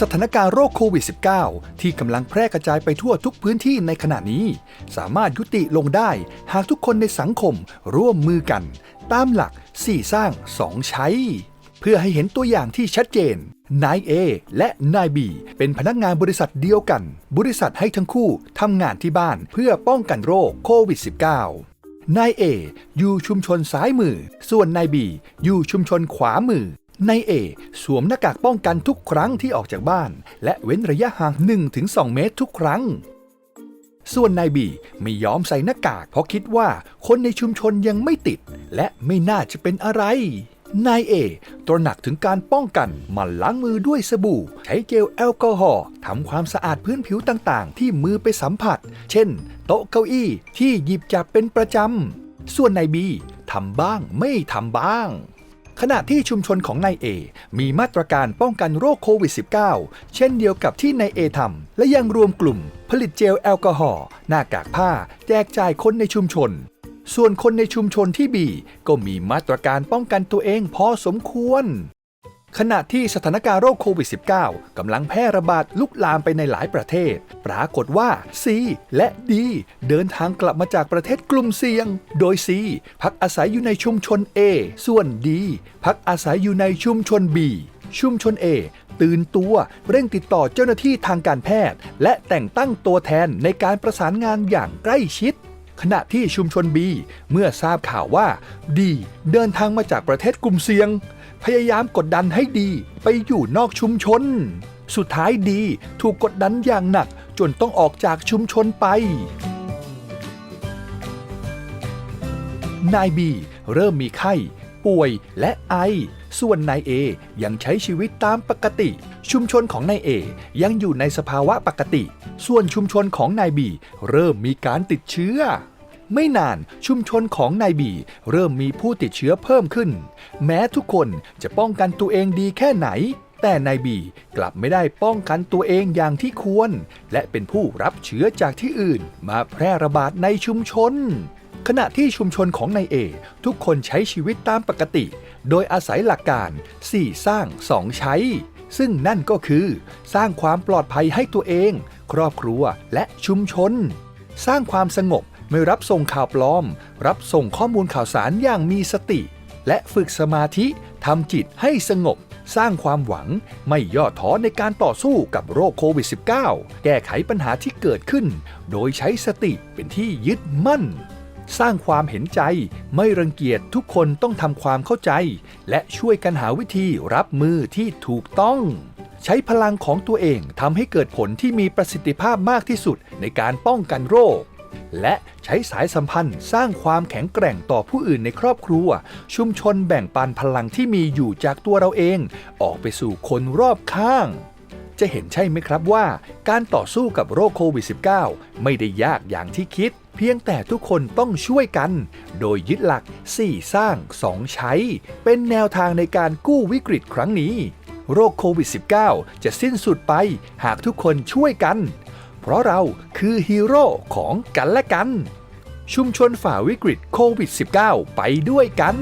สถานการณ์โรคโควิด -19 ที่กำลังแพร่กระจายไปทั่วทุกพื้นที่ในขณะนี้ สามารถยุติลงได้ หากทุกคนในสังคมร่วมมือกัน ตามหลัก 4 สร้าง 2 ใช้ เพื่อให้เห็นตัวอย่างที่ชัดเจนนาย A และนาย B เป็นพนักงานบริษัทเดียวกัน บริษัทให้ทั้งคู่ทำงานที่บ้านเพื่อป้องกันโรคโควิด -19 นาย A อยู่ชุมชนซ้ายมือ ส่วนนาย B อยู่ชุมชนขวามือ นาย A สวมหน้ากากป้องกันทุกครั้งที่ออกจากบ้าน และเว้นระยะห่าง 1-2 เมตรทุกครั้ง ส่วนนายบีไม่ยอมใส่หน้ากากเพราะคิดว่าคนในชุมชนยังไม่ติด และไม่น่าจะเป็นอะไรนายเอตระหนักถึงการป้องกันมันล้างมือด้วยสบู่ ใช้เจลแอลกอฮอล์ทำความสะอาดพื้นผิวต่างๆ ที่มือไปสัมผัส เช่น โต๊ะเก้าอี้ที่หยิบจับเป็นประจำ ส่วนนายบีทำบ้างไม่ทำบ้าง ขณะที่ชุมชนของนายเอมีมาตรการป้องกันโรคโควิด -19 เช่นเดียวกับที่นายเอทำและยังรวมกลุ่ม ผลิตเจลแอลกอฮอล์หน้ากากผ้า แจกจ่ายคนในชุมชน ส่วนคนในชุมชนที่บีก็มีมาตรการป้องกันตัวเองพอสมควร ขณะที่สถานการณ์โรคโควิด -19 กำลังแพร่ระบาดลุกลามไปในหลายประเทศ ปรากฏว่า C และ D เดินทางกลับมาจากประเทศกลุ่มเสี่ยง โดย C พักอาศัยอยู่ในชุมชน A ส่วน D พักอาศัยอยู่ในชุมชน B ชุมชน A ตื่นตัว เร่งติดต่อเจ้าหน้าที่ทางการแพทย์ และแต่งตั้งตัวแทนในการประสานงานอย่างใกล้ชิด ขณะที่ชุมชน B เมื่อทราบข่าวว่า D เดินทางมาจากประเทศกลุ่มเสี่ยง พยายามกดดันให้ดีไปอยู่นอกชุมชน สุดท้ายดีถูกกดดันอย่างหนักจนต้องออกจากชุมชนไป นายบีเริ่มมีไข้ ป่วยและไอ ส่วนนายเอยังใช้ชีวิตตามปกติ ชุมชนของนายเอยังอยู่ในสภาวะปกติ ส่วนชุมชนของนายบีเริ่มมีการติดเชื้อ ไม่นานชุมชนของนายบี เริ่มมีผู้ติดเชื้อเพิ่มขึ้น แม้ทุกคนจะป้องกันตัวเองดีแค่ไหน แต่นายบีกลับไม่ได้ป้องกันตัวเองอย่างที่ควร และเป็นผู้รับเชื้อจากที่อื่น มาแพร่ระบาดในชุมชน ขณะที่ชุมชนของนายเอ ทุกคนใช้ชีวิตตามปกติ โดยอาศัยหลักการ4สร้าง2ใช้ ซึ่งนั่นก็คือ สร้างความปลอดภัยให้ตัวเอง ครอบครัวและชุมชน สร้างความสงบ ไม่รับส่งข่าวปลอม รับส่งข้อมูลข่าวสารอย่างมีสติ และฝึกสมาธิทำจิตให้สงบ สร้างความหวังไม่ย่อท้อในการต่อสู้กับโรคโควิด -19 แก้ไขปัญหาที่เกิดขึ้น โดยใช้สติเป็นที่ยึดมั่น สร้างความเห็นใจไม่รังเกียจทุกคนต้องทำความเข้าใจ และช่วยกันหาวิธีรับมือที่ถูกต้องใช้พลังของตัวเองทำให้เกิดผลที่มีประสิทธิภาพมากที่สุดในการป้องกันโรค และใช้สายสัมพันธ์สร้างความแข็งแกร่งต่อผู้อื่นในครอบครัว ชุมชนแบ่งปันพลังที่มีอยู่จากตัวเราเอง ออกไปสู่คนรอบข้าง จะเห็นใช่ไหมครับว่า การต่อสู้กับโรคโควิด -19 ไม่ได้ยากอย่างที่คิด เพียงแต่ทุกคนต้องช่วยกัน โดยยึดหลัก 4 สร้าง 2 ใช้ เป็นแนวทางในการกู้วิกฤตครั้งนี้ โรคโควิด -19 จะสิ้นสุดไป หากทุกคนช่วยกัน เพราะเราคือฮีโร่ของกันและกัน ชุมชนฝ่าวิกฤตโควิด -19 ไปด้วยกัน